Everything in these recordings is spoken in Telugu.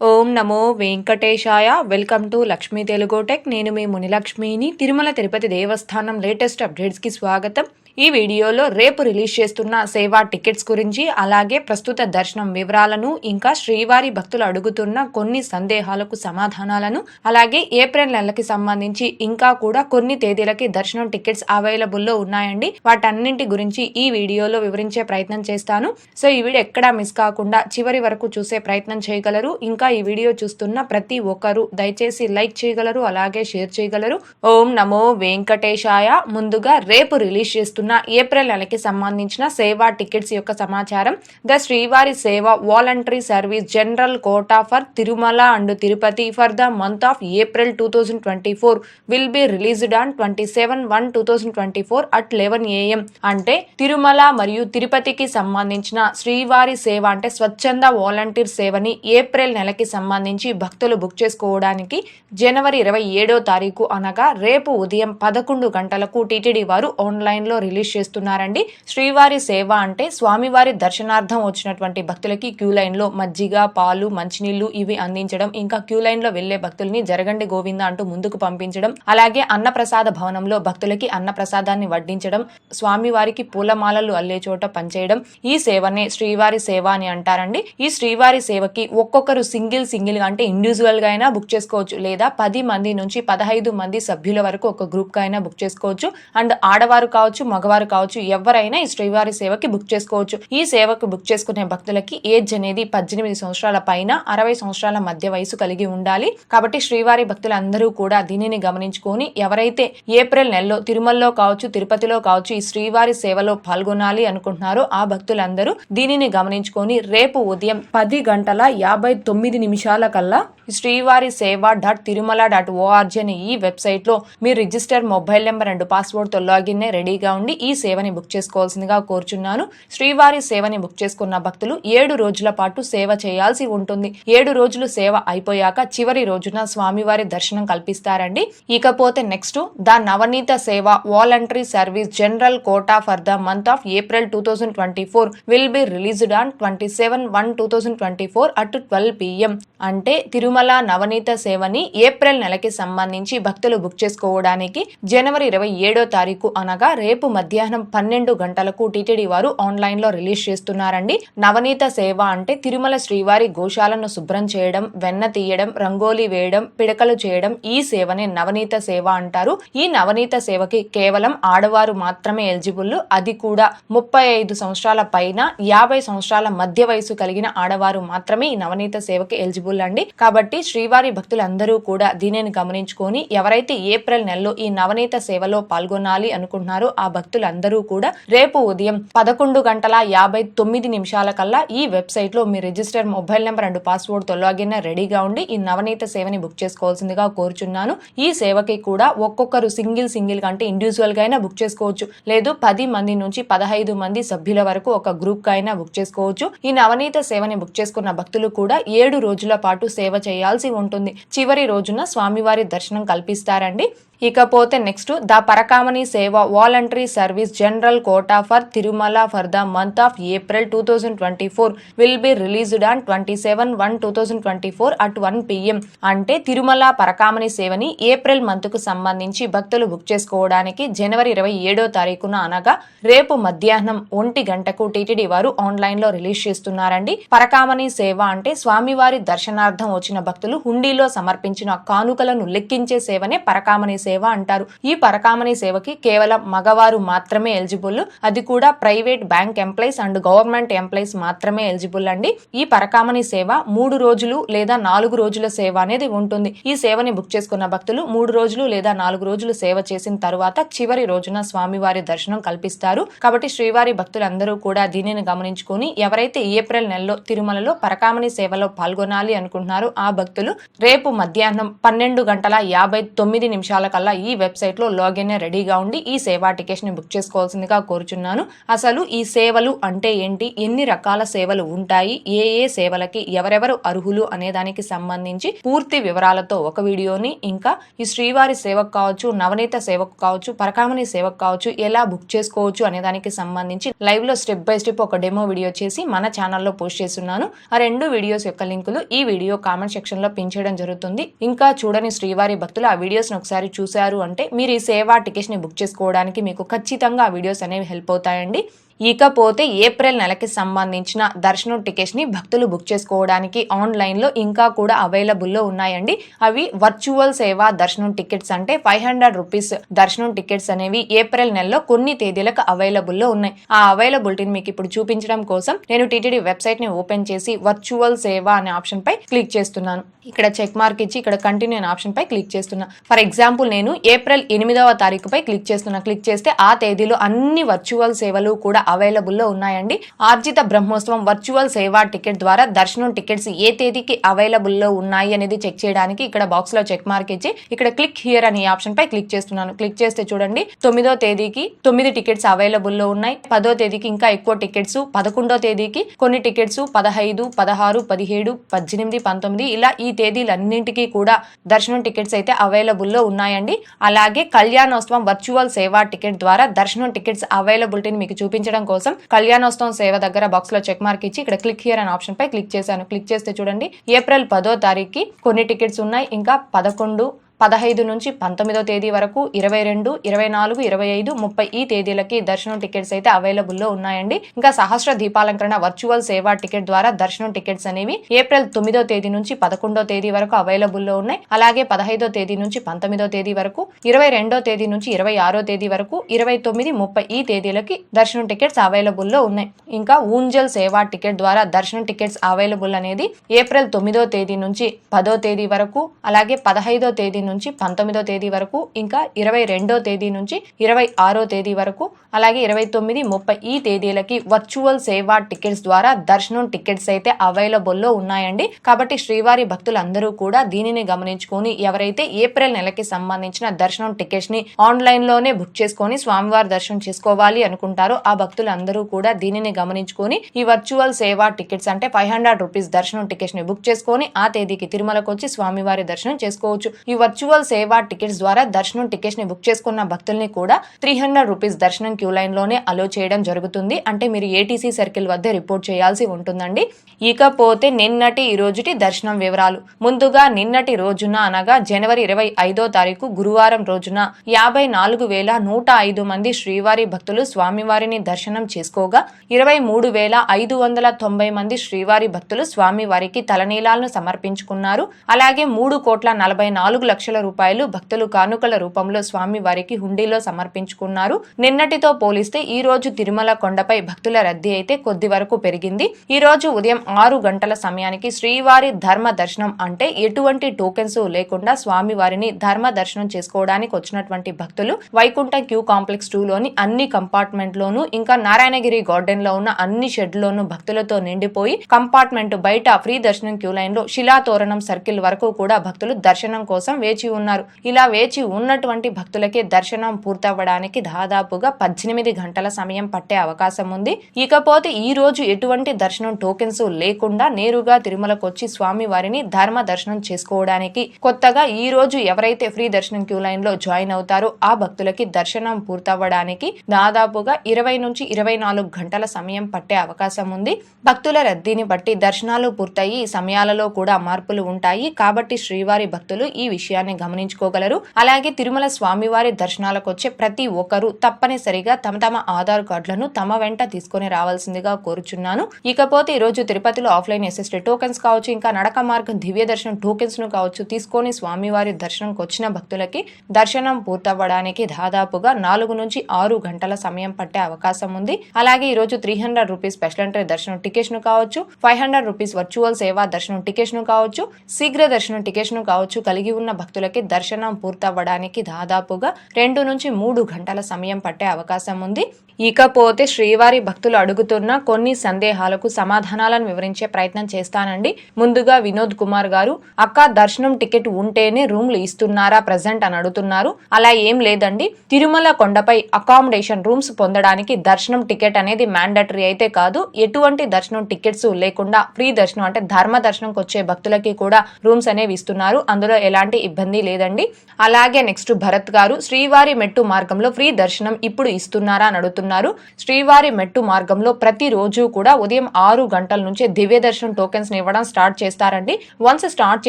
ও ఓం నమో వెంకటేశాయ. Welcome to Lakshmi Telugu tech. నేను మీ మునిలక్ష్మిని. తిరుమల తిరుపతి దేవస్థానం లేటెస్ట్ అప్డేట్స్కి స్వాగతం. ఈ వీడియోలో రేపు రిలీజ్ చేస్తున్న సేవా టికెట్స్ గురించి అలాగే ప్రస్తుత దర్శనం వివరాలను ఇంకా శ్రీవారి భక్తులు అడుగుతున్న కొన్ని సందేహాలకు సమాధానాలను అలాగే ఏప్రిల్ నెలకి సంబంధించి ఇంకా కూడా కొన్ని తేదీలకి దర్శనం టికెట్స్ అవైలబుల్లో ఉన్నాయండి. వాటన్నింటి గురించి ఈ వీడియోలో వివరించే ప్రయత్నం చేస్తాను. సో ఈ వీడియో ఎక్కడా మిస్ కాకుండా చివరి వరకు చూసే ప్రయత్నం చేయగలరు. ఇంకా ఈ వీడియో చూస్తున్న ప్రతి ఒక్కరూ దయచేసి లైక్ చేయగలరు అలాగే షేర్ చేయగలరు. ఓం నమో వెంకటేశాయ. ముందుగా రేపు రిలీజ్ చేస్తున్న ఏప్రిల్ నెలకి సంబంధించిన సేవా టికెట్స్ యొక్క సమాచారం. ద శ్రీవారి సేవ voluntary service general quota for Tirumala and Tirupati for the month of April two thousand twenty four will be released on twenty seven one two thousand twenty four at eleven AM అంటే తిరుమల మరియు తిరుపతికి సంబంధించిన శ్రీవారి సేవ అంటే స్వచ్ఛంద వాలంటీర్ సేవని ఏప్రిల్ నెలకి సంబంధించి భక్తులు బుక్ చేసుకోవడానికి జనవరి ఇరవై ఏడో తారీఖు అనగా రేపు ఉదయం పదకొండు గంటలకు టీటీడీ వారు ఆన్లైన్లో రిలీజ్ చేస్తున్నారండి. శ్రీవారి సేవ అంటే స్వామివారి దర్శనార్థం వచ్చినటువంటి భక్తులకి క్యూ లైన్లో మజ్జిగ పాలు మంచినీళ్ళు ఇవి అందించడం ఇంకా క్యూ లైన్లో వెళ్ళే భక్తుల్ని జరగండి గోవింద అంటూ ముందుకు పంపించడం అలాగే అన్నప్రసాద భవనంలో భక్తులకి అన్నప్రసాదాన్ని వడ్డించడం స్వామివారికి పూలమాలలు అల్లే చోట పనిచేయడం ఈ సేవనే శ్రీవారి సేవ అని అంటారండి. ఈ శ్రీవారి సేవకి ఒక్కొక్కరు సింగిల్ సింగిల్గా అంటే ఇండివిజువల్గా అయినా బుక్ చేసుకోవచ్చు. లేదా పది మంది నుంచి పదహైదు మంది సభ్యుల వరకు ఒక గ్రూప్గా అయినా బుక్ చేసుకోవచ్చు. అండ్ ఆడవారు కావచ్చు మగవారు కావచ్చు ఎవరైనా ఈ శ్రీవారి సేవకి బుక్ చేసుకోవచ్చు. ఈ సేవకు బుక్ చేసుకునే భక్తులకి ఏజ్ అనేది పద్దెనిమిది సంవత్సరాల పైన అరవై సంవత్సరాల మధ్య వయసు కలిగి ఉండాలి. కాబట్టి శ్రీవారి భక్తులందరూ కూడా దీనిని గమనించుకొని ఎవరైతే ఏప్రిల్ నెలలో తిరుమలలో కావచ్చు తిరుపతిలో కావచ్చు ఈ శ్రీవారి సేవలో పాల్గొనాలి అనుకుంటున్నారో ఆ భక్తులందరూ దీనిని గమనించుకొని రేపు ఉదయం పది గంటల యాభై తొమ్మిది నిమిషాల కల్లా శ్రీవారి సేవ డాట్ తిరుమల డాట్ ఓఆర్జీ అనే ఈ వెబ్సైట్లో మీ రిజిస్టర్ మొబైల్ నెంబర్ అండ్ పాస్వర్డ్తో లాగిన్ రెడీగా ఉండి ఈ సేవని బుక్ చేసుకోవాల్సిందిగా కోరుచున్నాను. శ్రీవారి సేవని బుక్ చేసుకున్న భక్తులు ఏడు రోజుల పాటు సేవ చేయాల్సి ఉంటుంది. ఏడు రోజులు సేవ అయిపోయాక చివరి రోజున స్వామివారి దర్శనం కల్పిస్తారండి. ఇకపోతే నెక్స్ట్ ద నవనీత సేవ voluntary service general quota for the month of April two thousand twenty four will be released on twenty seven one two thousand twenty four at twelve PM అంటే తిరుమల నవనీత సేవని ఏప్రిల్ నెలకి సంబంధించి భక్తులు బుక్ చేసుకోవడానికి జనవరి ఇరవై ఏడో తారీఖు అనగా రేపు మధ్యాహ్నం పన్నెండు గంటలకు టీటీడీ వారు ఆన్లైన్లో రిలీజ్ చేస్తున్నారండి. నవనీత సేవ అంటే తిరుమల శ్రీవారి గోశాలను శుభ్రం చేయడం వెన్న తీయడం రంగోలీ వేయడం పిడకలు చేయడం ఈ సేవనే నవనీత సేవ అంటారు. ఈ నవనీత సేవకి కేవలం ఆడవారు మాత్రమే ఎలిజిబుల్. అది కూడా ముప్పై ఐదు సంవత్సరాల పైన యాభై సంవత్సరాల మధ్య వయసు కలిగిన ఆడవారు మాత్రమే ఈ నవనీత సేవకి ఎలిజిబుల్ అండి. కాబట్టి శ్రీవారి భక్తులందరూ కూడా దీనిని గమనించుకొని ఎవరైతే ఏప్రిల్ నెలలో ఈ నవనీత సేవలో పాల్గొనాలి అనుకుంటున్నారో ఆ భక్తులందరూ కూడా రేపు ఉదయం పదకొండు గంటల యాభై తొమ్మిది నిమిషాల కల్లా ఈ వెబ్సైట్లో మీ రిజిస్టర్ మొబైల్ నెంబర్ అండ్ పాస్వర్డ్తో లాగిన్ రెడీగా ఉండి ఈ నవనీత సేవని బుక్ చేసుకోవాల్సిందిగా కోరుచున్నాను. ఈ సేవకి కూడా ఒక్కొక్కరు సింగిల్ సింగిల్ కంటే అంటే ఇండివిజువల్గా అయినా బుక్ చేసుకోవచ్చు. లేదు పది మంది నుంచి పదహైదు మంది సభ్యుల వరకు ఒక గ్రూప్గా అయినా బుక్ చేసుకోవచ్చు. ఈ నవనీత సేవని బుక్ చేసుకున్న భక్తులు కూడా ఏడు రోజులు పాటు సేవ చేయాల్సి ఉంటుంది. చివరి రోజున స్వామివారి దర్శనం కల్పిస్తారండి. ఇకపోతే నెక్స్ట్ ద పరకామణి సేవ voluntary service general quota for Tirumala for the month of April two thousand twenty four will be released on twenty seven one two thousand twenty four at one PM అంటే తిరుమల పరకామణి సేవని ఏప్రిల్ మంత్కు సంబంధించి భక్తులు బుక్ చేసుకోవడానికి జనవరి ఇరవై ఏడో తారీఖున అనగా రేపు మధ్యాహ్నం ఒంటి గంటకు టీటీడీ వారు ఆన్లైన్లో రిలీజ్ చేస్తున్నారండి. పరకామణి సేవ అంటే స్వామివారి దర్శనార్థం వచ్చిన భక్తులు హుండీలో సమర్పించిన కానుకలను లెక్కించే సేవనే పరకామణి సేవ సేవ అంటారు. ఈ పరకామణి సేవకి కేవలం మగవారు మాత్రమే ఎలిజిబుల్ అది కూడా private bank employees and government employees మాత్రమే ఎలిజిబుల్ అండి. ఈ పరకామణి సేవ మూడు రోజులు లేదా నాలుగు రోజుల సేవ అనేది ఉంటుంది. ఈ సేవని బుక్ చేసుకున్న భక్తులు మూడు రోజులు లేదా నాలుగు రోజులు సేవ చేసిన తరువాత చివరి రోజున స్వామివారి దర్శనం కల్పిస్తారు. కాబట్టి శ్రీవారి భక్తులందరూ కూడా దీనిని గమనించుకొని ఎవరైతే ఏప్రిల్ నెలలో తిరుమలలో పరకామణి సేవలో పాల్గొనాలి అనుకుంటున్నారో ఆ భక్తులు రేపు మధ్యాహ్నం పన్నెండు గంటల యాభై తొమ్మిది నిమిషాల కల్లా ఈ వెబ్సైట్లో లాగిన్ రెడీగా ఉండి ఈ సేవా టికెట్ని బుక్ చేసుకోవాల్సిందిగా కోరుచున్నాను. అసలు ఈ సేవలు అంటే ఏంటి? ఎన్ని రకాల సేవలు ఉంటాయి? ఏ ఏ సేవలకి ఎవరెవరు అర్హులు అనే దానికి సంబంధించి పూర్తి వివరాలతో ఒక వీడియోని ఇంకా ఈ శ్రీవారి సేవకు కావచ్చు నవనీత సేవకు కావచ్చు పరకామణి సేవకు కావచ్చు ఎలా బుక్ చేసుకోవచ్చు అనే దానికి సంబంధించి లైవ్లో స్టెప్ బై స్టెప్ ఒక డెమో వీడియో చేసి మన ఛానల్లో పోస్ట్ చేస్తున్నాను. ఆ రెండు వీడియోస్ యొక్క లింకులు ఈ వీడియో కామెంట్ సెక్షన్లో పిన్ చేయడం జరుగుతుంది. ఇంకా చూడని శ్రీవారి భక్తులు ఆ వీడియోస్ ఒకసారి ఒకసారి చూశారు అంటే మీరు ఈ సేవా టికెట్స్ని బుక్ చేసుకోవడానికి మీకు ఖచ్చితంగా ఆ వీడియోస్ అనేవి హెల్ప్ అవుతాయండి. ఇకపోతే ఏప్రిల్ నెలకి సంబంధించిన దర్శనం టికెట్స్ని భక్తులు బుక్ చేసుకోవడానికి ఆన్లైన్లో ఇంకా కూడా అవైలబుల్లో ఉన్నాయండి. అవి వర్చువల్ సేవ దర్శనం టికెట్స్ అంటే ఫైవ్ హండ్రెడ్ రూపీస్ దర్శనం టికెట్స్ అనేవి ఏప్రిల్ నెలలో కొన్ని తేదీలకు అవైలబుల్లో ఉన్నాయి. ఆ అవైలబిలిటీని మీకు ఇప్పుడు చూపించడం కోసం నేను టీటీడీ వెబ్సైట్ని ఓపెన్ చేసి వర్చువల్ సేవ అనే ఆప్షన్పై క్లిక్ చేస్తున్నాను. ఇక్కడ చెక్ మార్క్ ఇచ్చి ఇక్కడ కంటిన్యూ అనే ఆప్షన్ పై క్లిక్ చేస్తున్నా. ఫర్ ఎగ్జాంపుల్ నేను ఏప్రిల్ ఎనిమిదవ తారీఖు పై క్లిక్ చేస్తున్నా. క్లిక్ చేస్తే ఆ తేదీలో అన్ని వర్చువల్ సేవలు కూడా అవైలబుల్లో ఉన్నాయండి. ఆర్జిత బ్రహ్మోత్సవం వర్చువల్ సేవా టికెట్ ద్వారా దర్శనం టికెట్స్ ఏ తేదీకి అవైలబుల్లో ఉన్నాయి అనేది చెక్ చేయడానికి ఇక్కడ బాక్స్లో చెక్ మార్క్ ఇచ్చి ఇక్కడ క్లిక్ హియర్ అనే ఆప్షన్ పై క్లిక్ చేస్తున్నాను. క్లిక్ చేస్తే చూడండి తొమ్మిదో తేదీకి తొమ్మిది టికెట్స్ అవైలబుల్లో ఉన్నాయి. పదో తేదీకి ఇంకా ఎక్కువ టికెట్స్ పదకొండో తేదీకి కొన్ని టికెట్స్ పదహైదు పదహారు పదిహేడు పద్దెనిమిది పంతొమ్మిది ఇలా ఈ తేదీలన్నింటికీ కూడా దర్శనం టికెట్స్ అయితే అవైలబుల్లో ఉన్నాయండి. అలాగే కళ్యాణోత్సవం వర్చువల్ సేవా టికెట్ ద్వారా దర్శనం టికెట్స్ అవైలబిలిటీని మీకు చూపించడం కోసం కళ్యాణోత్సవం సేవ దగ్గర బాక్స్లో చెక్ మార్క్ ఇచ్చి ఇక్కడ క్లిక్ హియర్ అనే ఆప్షన్ పై క్లిక్ చేశాను. క్లిక్ చేస్తే చూడండి ఏప్రిల్ పదో తారీఖుకి కొన్ని టికెట్స్ ఉన్నాయి. ఇంకా పదకొండు పదహైదు నుంచి పంతొమ్మిదో తేదీ వరకు ఇరవై రెండు ఇరవై నాలుగు ఇరవై ఐదు ముప్పై ఈ తేదీలకి దర్శనం టికెట్స్ అయితే అవైలబుల్లో ఉన్నాయండి. ఇంకా సహస్ర దీపాలంకరణ వర్చువల్ సేవా టికెట్ ద్వారా దర్శనం టికెట్స్ అనేవి ఏప్రిల్ తొమ్మిదో తేదీ నుంచి పదకొండో తేదీ వరకు అవైలబుల్లో ఉన్నాయి. అలాగే పదహైదో తేదీ నుంచి పంతొమ్మిదో తేదీ వరకు ఇరవై రెండో తేదీ నుంచి ఇరవై ఆరో తేదీ వరకు ఇరవై తొమ్మిది ముప్పై ఈ తేదీలకి దర్శనం టికెట్స్ అవైలబుల్లో ఉన్నాయి. ఇంకా ఊంజల్ సేవా టికెట్ ద్వారా దర్శనం టికెట్స్ అవైలబుల్ అనేది ఏప్రిల్ తొమ్మిదో తేదీ నుంచి పదో తేదీ వరకు అలాగే పదహైదో తేదీ నుంచి పంతొమ్మిదో తేదీ వరకు ఇంకా ఇరవై రెండో తేదీ నుంచి ఇరవై ఆరో తేదీ వరకు అలాగే ఇరవై తొమ్మిది ముప్పై ఈ తేదీలకి వర్చువల్ సేవా టికెట్స్ ద్వారా దర్శనం టికెట్స్ అయితే అవైలబుల్లో ఉన్నాయండి. కాబట్టి శ్రీవారి భక్తులందరూ కూడా దీనిని గమనించుకొని ఎవరైతే ఏప్రిల్ నెలకి సంబంధించిన దర్శనం టికెట్స్ని ఆన్లైన్లోనే బుక్ చేసుకొని స్వామివారి దర్శనం చేసుకోవాలి అనుకుంటారో ఆ భక్తులందరూ కూడా దీనిని గమనించుకొని ఈ వర్చువల్ సేవా టికెట్స్ అంటే ఫైవ్ హండ్రెడ్ రూపీస్ దర్శనం టికెట్స్ని బుక్ చేసుకొని ఆ తేదీకి తిరుమలకు వచ్చి స్వామివారి దర్శనం చేసుకోవచ్చు. ఈ వర్చువల్ సేవా టికెట్స్ ద్వారా దర్శనం టికెట్స్ని బుక్ చేసుకున్న భక్తుల్ని కూడా త్రీ హండ్రెడ్ రూపీస్ దర్శనం క్యూ లైన్లోనే అలో చేయడం జరుగుతుంది. అంటే మీరు ఏటీసీ సర్కిల్ వద్ద రిపోర్ట్ చేయాల్సి ఉంటుందండి. ఇకపోతే నిన్నటి ఈ రోజుటి దర్శనం వివరాలు. ముందుగా నిన్నటి రోజున అనగా జనవరి ఇరవై ఐదో తారీఖు గురువారం రోజున యాభై నాలుగు వేల నూట ఐదు మంది శ్రీవారి భక్తులు స్వామివారిని దర్శనం చేసుకోగా ఇరవై మూడు వేల ఐదు వందల తొంభై మంది శ్రీవారి భక్తులు స్వామివారికి తలనీలాలను సమర్పించుకున్నారు. అలాగే మూడు కోట్ల నలభై నాలుగు లక్షల రూపాయలు భక్తులు కానుకల రూపంలో స్వామివారికి హుండీలో సమర్పించుకున్నారు. నిన్నటితో పోలిస్తే ఈ రోజు తిరుమల కొండపై భక్తుల రద్దీ అయితే కొద్ది వరకు పెరిగింది. ఈ రోజు ఉదయం ఆరు గంటల సమయానికి శ్రీవారి ధర్మ దర్శనం అంటే ఎటువంటి టోకెన్స్ లేకుండా స్వామివారిని ధర్మ దర్శనం చేసుకోవడానికి వచ్చినటువంటి భక్తులు వైకుంఠ క్యూ కాంప్లెక్స్ టూ లోని అన్ని కంపార్ట్మెంట్ లోను ఇంకా నారాయణగిరి గార్డెన్లో ఉన్న అన్ని షెడ్ లోను భక్తులతో నిండిపోయి కంపార్ట్మెంట్ బయట ఫ్రీ దర్శనం క్యూ లైన్లో శిలాతోరణం సర్కిల్ వరకు కూడా భక్తులు దర్శనం కోసం వేచి ఉన్నారు. ఇలా వేచి ఉన్నటువంటి భక్తులకి దర్శనం పూర్తవ్వడానికి దాదాపుగా పద్దెనిమిది పద్దెనిమిది గంటల సమయం పట్టే అవకాశం ఉంది. ఇకపోతే ఈ రోజు ఎటువంటి దర్శనం టోకెన్స్ లేకుండా నేరుగా తిరుమలకొచ్చి స్వామి వారిని ధర్మ దర్శనం చేసుకోవడానికి కొత్తగా ఈ రోజు ఎవరైతే ఫ్రీ దర్శనం క్యూ లైన్లో జాయిన్ అవుతారో ఆ భక్తులకి దర్శనం పూర్తవ్వడానికి దాదాపుగా ఇరవై నుంచి ఇరవై నాలుగు గంటల సమయం పట్టే అవకాశం ఉంది. భక్తుల రద్దీని బట్టి దర్శనాలు పూర్తయి సమయాలలో కూడా మార్పులు ఉంటాయి. కాబట్టి శ్రీవారి భక్తులు ఈ విషయాన్ని గమనించుకోగలరు. అలాగే తిరుమల స్వామివారి దర్శనాలకు వచ్చే ప్రతి ఒక్కరూ తప్పనిసరిగా తమ తమ ఆధార్ కార్డులను తమ వెంట తీసుకొని రావాల్సిందిగా కోరుచున్నాను. ఇకపోతే ఈ రోజు తిరుపతిలో ఆఫ్లైన్ ఎస్ఎస్టీ టోకెన్స్ కావచ్చు ఇంకా నడక మార్గం దివ్య దర్శనం టోకెన్స్ను కావచ్చు తీసుకొని స్వామివారి దర్శనంకి వచ్చిన భక్తులకి దర్శనం పూర్తవ్వడానికి దాదాపుగా నాలుగు నుంచి ఆరు గంటల సమయం పట్టే అవకాశం ఉంది. అలాగే ఈ రోజు three hundred rupees special entry దర్శనం టికెట్స్ను కావచ్చు ఫైవ్ హండ్రెడ్ రూపీస్ వర్చువల్ సేవా దర్శనం టికెట్స్ను కావచ్చు శీఘ్ర దర్శనం టికెట్స్ను కావచ్చు కలిగి ఉన్న భక్తులకి దర్శనం పూర్తవ్వడానికి దాదాపుగా రెండు నుంచి మూడు గంటల సమయం పట్టే అవకాశం అవకాశం ఉంది. ఇకపోతే శ్రీవారి భక్తులు అడుగుతున్న కొన్ని సందేహాలకు సమాధానాలను వివరించే ప్రయత్నం చేస్తానండి. ముందుగా వినోద్ కుమార్ గారు అక్క దర్శనం టికెట్ ఉంటేనే రూమ్లు ఇస్తున్నారా ప్రజెంట్? అని అడుగుతున్నారు. అలా ఏం లేదండి. తిరుమల కొండపై అకామిడేషన్ రూమ్స్ పొందడానికి దర్శనం టికెట్ అనేది మ్యాండటరీ అయితే కాదు ఎటువంటి దర్శనం టికెట్స్ లేకుండా ఫ్రీ దర్శనం అంటే ధర్మ దర్శనంకి వచ్చే భక్తులకి కూడా రూమ్స్ అనేవి ఇస్తున్నారు. అందులో ఎలాంటి ఇబ్బంది లేదండి. అలాగే నెక్స్ట్ భరత్ గారు శ్రీవారి మెట్టు మార్గంలో ఫ్రీ దర్శనం ఇప్పుడు ఇస్తున్నారు. అని అడుగుతున్నారు. శ్రీవారి మెట్టు మార్గంలో ప్రతిరోజు కూడా ఉదయం ఆరు గంటల నుంచి దివ్య దర్శనం టోకెన్స్ ఇవ్వడం స్టార్ట్ చేస్తారండి. వన్స్ స్టార్ట్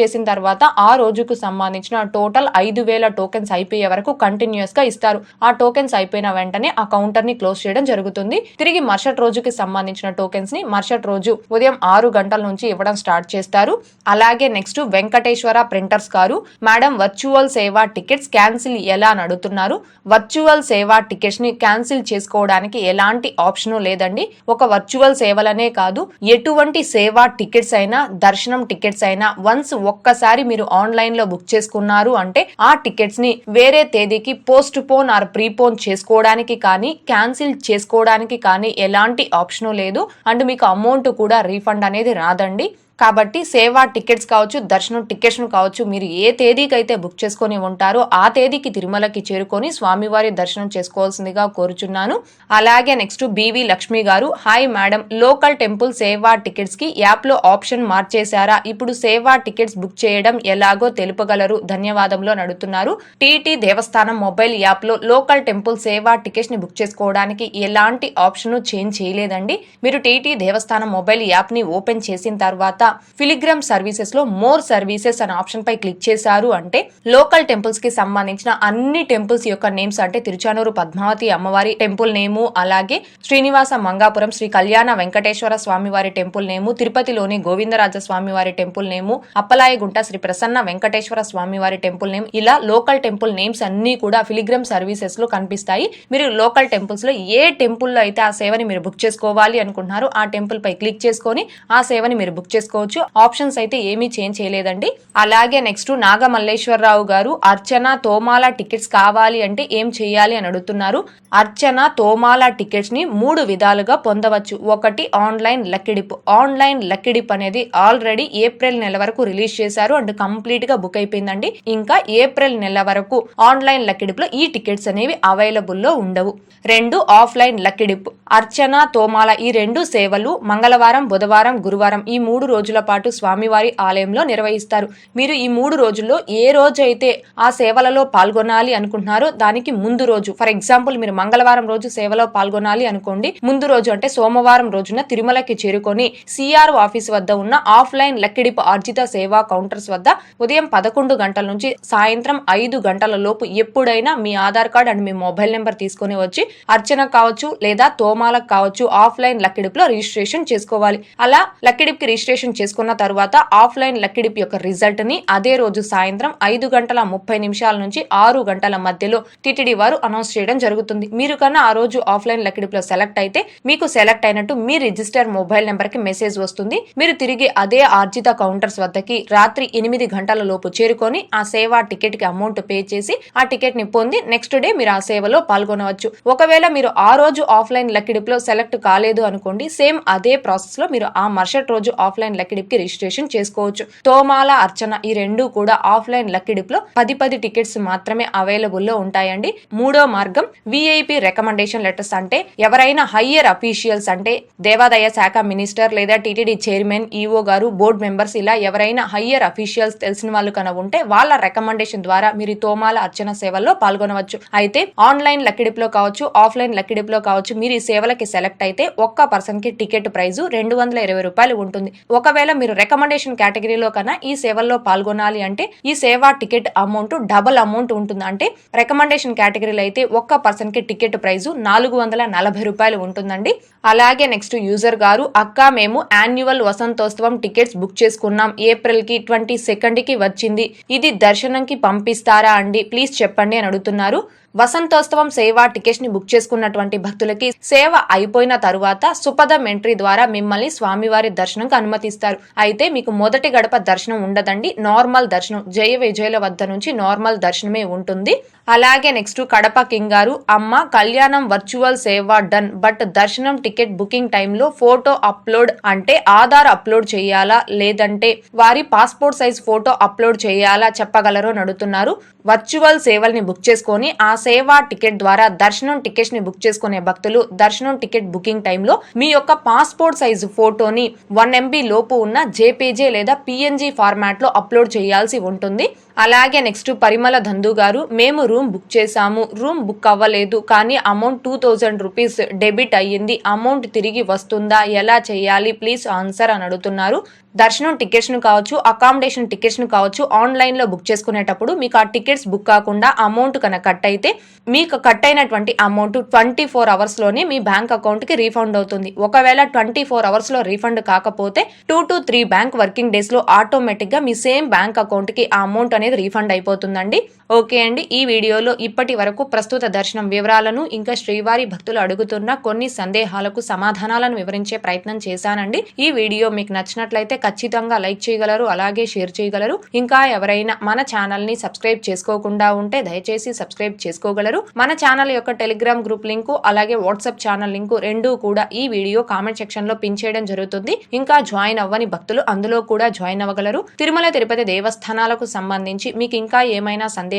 చేసిన తర్వాత ఆ రోజుకు సంబంధించిన టోటల్ ఐదు వేల టోకెన్స్ అయిపోయే వరకు కంటిన్యూస్గా ఇస్తారు. ఆ టోకెన్స్ అయిపోయిన వెంటనే ఆ కౌంటర్ని క్లోజ్ చేయడం జరుగుతుంది. తిరిగి మరుసటి రోజుకి సంబంధించిన టోకెన్స్ని మరుసటి రోజు ఉదయం ఆరు గంటల నుంచి ఇవ్వడం స్టార్ట్ చేస్తారు. అలాగే నెక్స్ట్ వెంకటేశ్వర ప్రింటర్స్ గారు మేడం వర్చువల్ సేవా టికెట్స్ క్యాన్సిల్ ఎలా? అని అడుగుతున్నారు. వర్చువల్ సేవా టికెట్స్ని క్యాన్సిల్ చేసుకోవడానికి ఎలాంటి ఆప్షన్ లేదండి. ఒక వర్చువల్ సేవలనే కాదు ఎటువంటి సేవా టికెట్స్ అయినా దర్శనం టికెట్స్ అయినా వన్స్ ఒక్కసారి మీరు ఆన్లైన్లో బుక్ చేసుకున్నారు అంటే ఆ టికెట్స్ని వేరే తేదీకి పోస్ట్ పోన్ ఆర్ ప్రీపోన్ చేసుకోవడానికి కానీ క్యాన్సిల్ చేసుకోవడానికి కానీ ఎలాంటి ఆప్షన్ లేదు. అండ్ మీకు అమౌంట్ కూడా రీఫండ్ అనేది రాదండి. కాబట్టి సేవా టికెట్స్ కావచ్చు దర్శనం టికెట్స్ కావచ్చు మీరు ఏ తేదీకి అయితే బుక్ చేసుకొని ఉంటారో ఆ తేదీకి తిరుమలకి చేరుకొని స్వామివారి దర్శనం చేసుకోవాల్సిందిగా కోరుచున్నాను. అలాగే నెక్స్ట్ బీవీ లక్ష్మి గారు హాయ్ మేడం లోకల్ టెంపుల్ సేవా టికెట్స్కి యాప్లో ఆప్షన్ మార్చేశారా? ఇప్పుడు సేవా టికెట్స్ బుక్ చేయడం ఎలాగో తెలుపగలరు? ధన్యవాదంలో నడుతున్నారు టీటీ దేవస్థానం మొబైల్ యాప్లో లోకల్ టెంపుల్ సేవా టికెట్స్ని బుక్ చేసుకోవడానికి ఎలాంటి ఆప్షన్ చేంజ్ చేయలేదండి. మీరు టీటీ దేవస్థానం మొబైల్ యాప్ని ఓపెన్ చేసిన తర్వాత ఫిలిగ్రామ్ సర్వీసెస్లో మోర్ సర్వీసెస్ అనే ఆప్షన్ పై క్లిక్ చేశారు అంటే లోకల్ టెంపుల్స్కి సంబంధించిన అన్ని టెంపుల్స్ యొక్క నేమ్స్ అంటే తిరుచానూరు పద్మావతి అమ్మవారి టెంపుల్ నేము అలాగే శ్రీనివాస మంగాపురం శ్రీ కళ్యాణ వెంకటేశ్వర స్వామివారి టెంపుల్ నేము తిరుపతిలోని గోవిందరాజ స్వామివారి టెంపుల్ నేము అప్పలాయగుంట శ్రీ ప్రసన్న వెంకటేశ్వర స్వామివారి టెంపుల్ నేమ్ ఇలా లోకల్ టెంపుల్ నేమ్స్ అన్ని కూడా ఫిలిగ్రామ్ సర్వీసెస్లో కనిపిస్తాయి. మీరు లోకల్ టెంపుల్స్లో ఏ టెంపుల్లో అయితే ఆ సేవని మీరు బుక్ చేసుకోవాలి అనుకుంటున్నారు ఆ టెంపుల్ పై క్లిక్ చేసుకొని ఆ సేవని మీరు బుక్ చేసుకోవచ్చు ఆప్షన్స్ అయితే ఏమీ చేంజ్ చేయలేదండి. అలాగే నెక్స్ట్ నాగమల్లేశ్వరరావు గారు అర్చన తోమాల టికెట్స్ కావాలి అంటే ఏం చేయాలి? అని అడుగుతున్నారు. అర్చన తోమాల టికెట్స్ని మూడు విధాలుగా పొందవచ్చు. ఒకటి online lucky dip online lucky dip అనేది ఆల్రెడీ ఏప్రిల్ నెల వరకు రిలీజ్ చేశారు అండ్ కంప్లీట్గా బుక్ అయిపోయిందండి. ఇంకా ఏప్రిల్ నెల వరకు ఆన్లైన్ లక్కిడిప్లో ఈ టికెట్స్ అనేవి అవైలబుల్లో ఉండవు. రెండు ఆఫ్లైన్ లక్కిడిప్ అర్చన తోమాల ఈ రెండు సేవలు మంగళవారం బుధవారం గురువారం ఈ మూడు రోజులు పాటు స్వామివారి ఆలయంలో నిర్వహిస్తారు. మీరు ఈ మూడు రోజుల్లో ఏ రోజు అయితే ఆ సేవలలో పాల్గొనాలి అనుకుంటున్నారో దానికి ముందు రోజు ఫర్ ఎగ్జాంపుల్ మీరు మంగళవారం రోజు సేవలో పాల్గొనాలి అనుకోండి ముందు రోజు అంటే సోమవారం రోజున తిరుమలకి చేరుకొని సిఆర్ ఆఫీస్ వద్ద ఉన్న ఆఫ్లైన్ లక్కిడిపు ఆర్జిత సేవా కౌంటర్స్ వద్ద ఉదయం పదకొండు గంటల నుంచి సాయంత్రం ఐదు గంటల లోపు ఎప్పుడైనా మీ ఆధార్ కార్డ్ అండ్ మీ మొబైల్ నెంబర్ తీసుకొని వచ్చి అర్చన కావచ్చు లేదా తోమాలకు కావచ్చు ఆఫ్లైన్ లక్కిడిపులో రిజిస్ట్రేషన్ చేసుకోవాలి. అలా లక్కిడిప్కి రిజిస్ట్రేషన్ చేసుకున్న తర్వాత ఆఫ్లైన్ లక్కిడిప్ యొక్క రిజల్ట్ని అదే రోజు సాయంత్రం ఐదు గంటల ముప్పై నిమిషాల నుంచి ఆరు గంటల మధ్యలో టిటిడి వారు అనౌన్స్ చేయడం జరుగుతుంది. మీరు కన్నా ఆ రోజు ఆఫ్లైన్ లక్కిడిప్లో సెలెక్ట్ అయితే మీకు సెలెక్ట్ అయినట్టు మీ రిజిస్టర్ మొబైల్ నెంబర్కి మెసేజ్ వస్తుంది. మీరు తిరిగి అదే ఆర్జిత కౌంటర్స్ వద్దకి రాత్రి ఎనిమిది గంటల లోపు చేరుకొని ఆ సేవా టికెట్కి అమౌంట్ పే చేసి ఆ టికెట్ని పొంది నెక్స్ట్ డే మీరు ఆ సేవలో పాల్గొనవచ్చు. ఒకవేళ మీరు ఆ రోజు ఆఫ్లైన్ లక్కిడిప్లో సెలెక్ట్ కాలేదు అనుకోండి సేమ్ అదే ప్రాసెస్లో మీరు ఆ మరుసటి రోజు ఆఫ్లైన్ లక్కిడిప్కి రిజిస్ట్రేషన్ చేసుకోవచ్చు. తోమాల అర్చన ఈ రెండు కూడా ఆఫ్లైన్ లక్కిడిప్లో పది పది టికెట్స్ మాత్రమే అవైలబుల్లో ఉంటాయండి. మూడో మార్గం విఐపి రికమెండేషన్ లెటర్స్ అంటే ఎవరైనా హయ్యర్ అఫీషియల్స్ అంటే దేవాదాయ శాఖ మినిస్టర్ లేదా టీటీడీ చైర్మన్ ఈఓ గారు బోర్డు మెంబర్స్ ఇలా ఎవరైనా హయ్యర్ అఫీషియల్స్ తెలిసిన వాళ్ళు కన ఉంటే వాళ్ళ రికమెండేషన్ ద్వారా మీరు తోమాల అర్చన సేవల్లో పాల్గొనవచ్చు. అయితే ఆన్లైన్ లక్కిడిప్లో కావచ్చు ఆఫ్లైన్ లక్కిడిప్లో కావచ్చు మీరు ఈ సేవలకి సెలెక్ట్ అయితే ఒక్క పర్సన్కి టికెట్ ప్రైస్ రెండు వందల ఇరవై రూపాయలు ఉంటుంది. ఒక ఒకవేళ మీరు రికమెండేషన్ కేటగిరీలో కన్నా ఈ సేవల్లో పాల్గొనాలి అంటే ఈ సేవా టికెట్ అమౌంట్ డబల్ అమౌంట్ ఉంటుంది. అంటే రికమెండేషన్ కేటగిరీలో అయితే ఒక్క పర్సన్కి టికెట్ ప్రైస్ నాలుగు వందల నలభై రూపాయలు ఉంటుందండి. అలాగే నెక్స్ట్ యూజర్ గారు అక్క మేము యాన్యువల్ వసంతోత్సవం టికెట్స్ బుక్ చేసుకున్నాం. ఏప్రిల్కి ట్వంటీ సెకండ్కి వచ్చింది. ఇది దర్శనంకి పంపిస్తారా అండి? ప్లీజ్ చెప్పండి అని అడుగుతున్నారు. వసంతోత్సవం సేవా టికెట్స్ని బుక్ చేసుకున్నటువంటి భక్తులకి సేవ అయిపోయిన తరువాత సుపదం ఎంట్రీ ద్వారా మిమ్మల్ని స్వామివారి దర్శనంకి అనుమతిస్తారు. అయితే మీకు మొదటి గడప దర్శనం ఉండదండి. నార్మల్ దర్శనం జయ విజయుల వద్ద నుంచి నార్మల్ దర్శనమే ఉంటుంది. అలాగే నెక్స్ట్ కడప కింగ్ గారు అమ్మ కళ్యాణం వర్చువల్ సేవ డన్ బట్ దర్శనం టికెట్ బుకింగ్ టైంలో ఫోటో అప్లోడ్ అంటే ఆధార్ అప్లోడ్ చేయాలా? లేదంటే వారి పాస్పోర్ట్ సైజ్ ఫోటో అప్లోడ్ చేయాలా? చెప్పగలరో అని అడుగుతున్నారు. వర్చువల్ సేవల్ని బుక్ చేసుకొని ఆ సేవా టికెట్ ద్వారా దర్శనం టికెట్స్ని బుక్ చేసుకునే భక్తులు దర్శనం టికెట్ బుకింగ్ టైంలో మీ యొక్క పాస్పోర్ట్ సైజు ఫోటోని వన్ ఎంబీ లోపు ఉన్న జేపీజే లేదా పిఎన్జీ ఫార్మాట్లో అప్లోడ్ చేయాల్సి ఉంటుంది. అలాగే నెక్స్ట్ పరిమళ దందు గారు మేము రూమ్ బుక్ చేసాము రూమ్ బుక్ అవ్వలేదు. కానీ amount two thousand rupees debit అయ్యింది. అమౌంట్ తిరిగి వస్తుందా? ఎలా చేయాలి? ప్లీజ్ ఆన్సర్ అని అడుగుతున్నారు. దర్శనం టికెట్స్ను కావచ్చు అకామిడేషన్ టికెట్స్ను కావచ్చు ఆన్లైన్లో బుక్ చేసుకునేటప్పుడు మీకు ఆ టికెట్స్ బుక్ కాకుండా అమౌంట్ కనుక కట్ అయితే మీకు కట్ అయినటువంటి అమౌంట్ ట్వంటీ ఫోర్ అవర్స్లోనే మీ బ్యాంక్ అకౌంట్కి రీఫండ్ అవుతుంది. ఒకవేళ ట్వంటీ ఫోర్ అవర్స్లో రీఫండ్ కాకపోతే two to three bank working డేస్లో ఆటోమేటిక్గా మీ సేమ్ బ్యాంక్ అకౌంట్కి ఆ అమౌంట్ అనేది రీఫండ్ అయిపోతుందండి. ఓకే అండి ఈ వీడియోలో ఇప్పటి వరకు ప్రస్తుత దర్శనం వివరాలను ఇంకా శ్రీవారి భక్తులు అడుగుతున్న కొన్ని సందేహాలకు సమాధానాలను వివరించే ప్రయత్నం చేశానండి. ఈ వీడియో మీకు నచ్చినట్లయితే ఖచ్చితంగా లైక్ చేయగలరు అలాగే షేర్ చేయగలరు. ఇంకా ఎవరైనా మన ఛానల్ని సబ్స్క్రైబ్ చేసుకోకుండా ఉంటే దయచేసి సబ్స్క్రైబ్ చేసుకోగలరు. మన ఛానల్ యొక్క టెలిగ్రామ్ గ్రూప్ లింకు అలాగే వాట్సాప్ ఛానల్ లింకు రెండూ కూడా ఈ వీడియో కామెంట్ సెక్షన్లో పిన్ చేయడం జరుగుతుంది. ఇంకా జాయిన్ అవ్వని భక్తులు అందులో కూడా జాయిన్ అవ్వగలరు. తిరుమల తిరుపతి దేవస్థానాలకు సంబంధించి మీకు ఇంకా ఏమైనా సందేహం